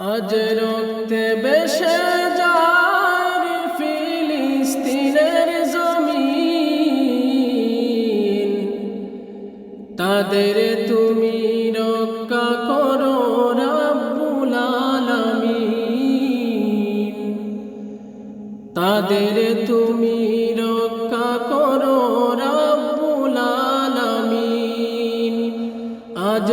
আজ রক্তে বেশে যায় ফিলিস্তিনের জমিন। তাদের তুমি রক্ষা করো রাব্বুল আলামিন। তাদের তুমি রক্ষা করো রাব্বুল আলামিন। আজ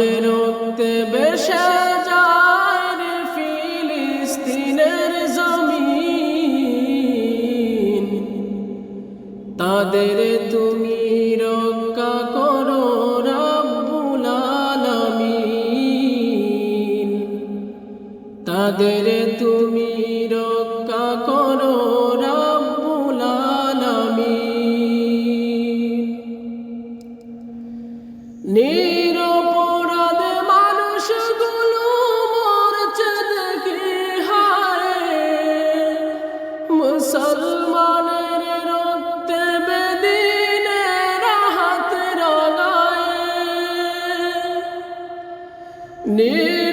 তাদের তুমি রক্ষা করো রাব্বুল আলামিন নিরপরাধ মানুষগুলো মরছে দেখি হায় মুসলমানের রক্তে বেদিনের হাত রাগায় নিরপরাধ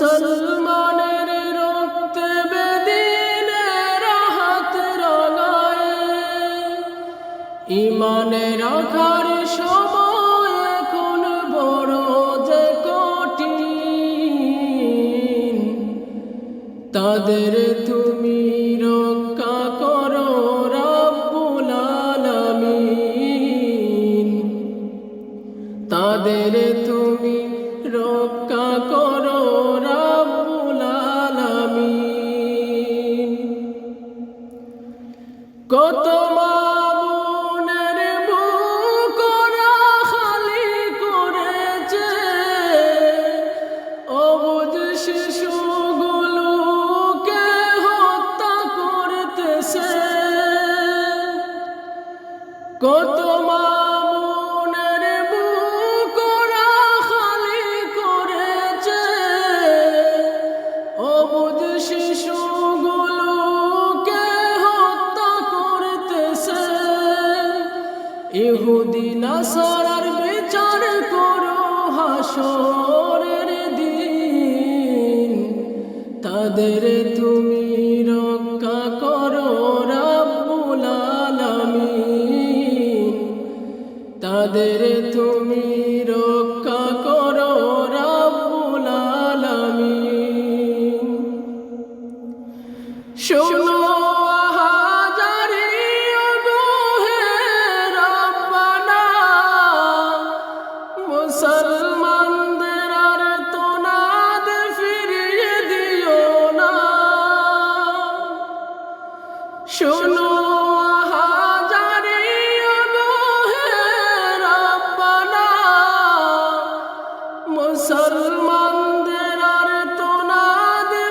মুসলমানের রক্তে বেদিনের হাত রঙায়। ইমানে রাখার সময় এখন বড় যে কঠিন। তাদের তুমি নাসারার বিচার করো হাসরের দিন। তাদের তুমি রক্ষা করো রাব্বুল আলামিন। তাদের তুমি রক্ষা করো রাব্বুল আলামিন। শোনো মুসলমানদের ফিরিয়ে দিও না। শোনো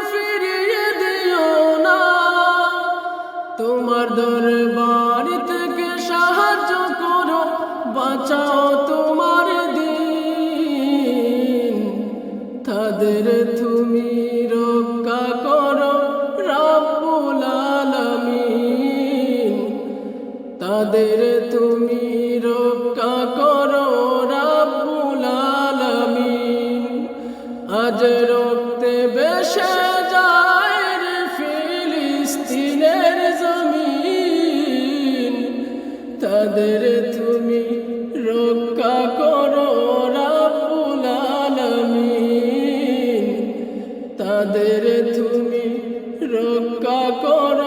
ফিরিয়ে দিও না। তোমার দরবার সাহায্য করো বাঁচাও তাদের তুমি রক্ষা করো রাব্বুল আলামিন। তাদের তুমি রক্ষা করো রাব্বুল আলামিন। আজ রক্তে বেশে যায় ফিলিস্তিনের জমিন। তাদের তুমি রক্ষা করো তাদের তুমি রক্ষা করো।